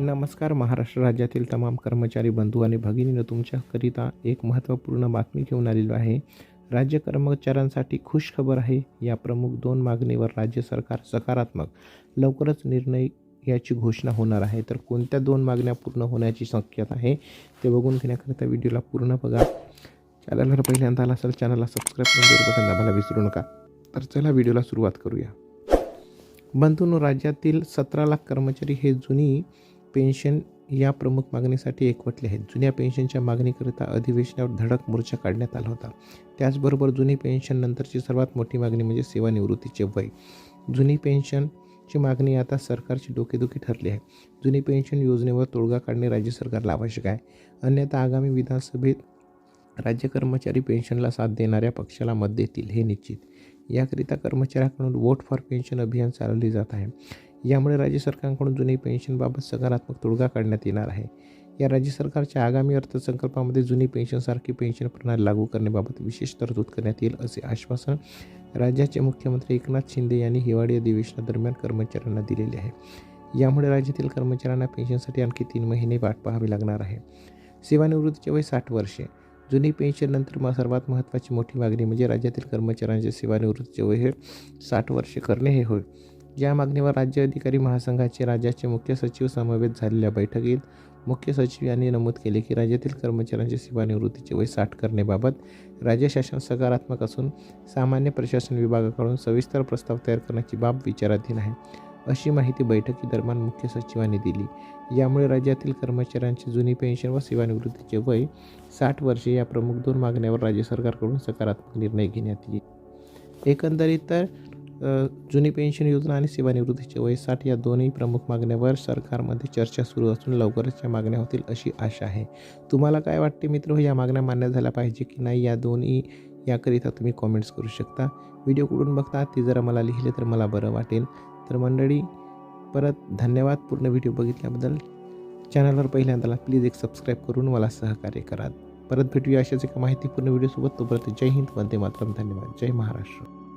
नमस्कार महाराष्ट्र राज्यातील तमाम कर्मचारी बंधू आणि भगिनीनं तुमच्याकरिता एक महत्त्वपूर्ण बातमी घेऊन आलेलो आहे. राज्य कर्मचाऱ्यांसाठी खुश खबर आहे. या प्रमुख दोन मागणीवर राज्य सरकार सकारात्मक लवकरच निर्णय याची घोषणा होणार आहे. तर कोणत्या दोन मागण्या पूर्ण होण्याची शक्यता आहे ते बघून घेण्याकरिता व्हिडिओला पूर्ण बघा. चॅनलवर पहिल्यांदा आला असेल चॅनलला सबस्क्राईब करून बेल बटन दाबायला विसरू नका. तर चला व्हिडिओला सुरुवात करूया. बंधून राज्यातील सतरा लाख कर्मचारी हे जुनी पेन्शन या प्रमुख मागणीसाठी एकवटले आहेत. जुन्या पेन्शनच्या मागणीकरिता अधिवेशनावर धडक मोर्चा काढण्यात आला होता. त्याचबरोबर जुनी पेन्शन नंतरची सर्वात मोठी मागणी म्हणजे सेवानिवृत्तीचे वय. जुनी पेन्शनची मागणी आता सरकारची डोकेदुखी ठरली आहे. जुनी पेन्शन योजनेवर तोडगा काढणे राज्य सरकारला आवश्यक आहे. अन्यथा आगामी विधानसभेत राज्य कर्मचारी पेन्शनला साथ देणाऱ्या पक्षाला मत देतील हे निश्चित. याकरिता कर्मचाऱ्याकडून वोट फॉर पेन्शन अभियान चालवले जात आहे. यामुळे राज्य सरकारकडून जुनी पेन्शनबाबत सकारात्मक तोडगा काढण्यात येणार आहे. या राज्य सरकारच्या आगामी अर्थसंकल्पामध्ये जुनी पेन्शनसारखी पेन्शन प्रणाली लागू करण्याबाबत विशेष तरतूद करण्यात येईल असे आश्वासन राज्याचे मुख्यमंत्री एकनाथ शिंदे यांनी हिवाळी अधिवेशनादरम्यान कर्मचाऱ्यांना दिलेले आहे. यामुळे राज्यातील कर्मचाऱ्यांना पेन्शनसाठी आणखी तीन महिने वाट पाहावी लागणार आहे. सेवानिवृत्तीचे वय साठ वर्षे. जुनी पेन्शननंतर मग सर्वात महत्त्वाची मोठी मागणी म्हणजे राज्यातील कर्मचाऱ्यांचे सेवानिवृत्तीचे वय हे साठ वर्षे करणे हे होय. या मागणीवर राज्य अधिकारी महासंघाचे राज्याचे मुख्य सचिव समवेत झालेल्या बैठकीत मुख्य सचिव यांनी नमूद केले की राज्यातील कर्मचाऱ्यांच्या सेवानिवृत्तीचे वय साठ करण्याबाबत राज्य शासन सकारात्मक असून सामान्य प्रशासन विभागाकडून सविस्तर प्रस्ताव तयार करण्याची बाब विचाराधीन आहे. अशी माहिती बैठकीदरम्यान मुख्य सचिवांनी दिली. यामुळे राज्यातील कर्मचाऱ्यांची जुनी पेन्शन व सेवानिवृत्तीचे वय साठ वर्षे या प्रमुख दोन मागण्यावर राज्य सरकारकडून सकारात्मक निर्णय घेण्यात येईल. एकंदरीत तर जुनी पेन्शन योजना आणि सेवानिवृत्तीचे वय साठ या दोन्ही प्रमुख मागण्यावर सरकारमध्ये चर्चा सुरू असून लवकरच या मागण्या होतील अशी आशा आहे. तुम्हाला काय वाटते मित्र? या मागण्या मान्य झाल्या पाहिजे की नाही? या दोन्ही याकरिता तुम्ही कॉमेंट्स करू शकता. व्हिडिओ कुठून बघता ती जरा मला लिहिले तर मला बरं वाटेल. तर मंडळी परत धन्यवाद. पूर्ण व्हिडिओ बघितल्याबद्दल चॅनलवर पहिल्यांदा प्लीज एक सबस्क्राईब करून मला सहकार्य करा. परत भेटूया अशाच एका माहितीपूर्ण व्हिडिओसोबत. तोपर्यंत जय हिंद वंदे मातरम. धन्यवाद. जय महाराष्ट्र.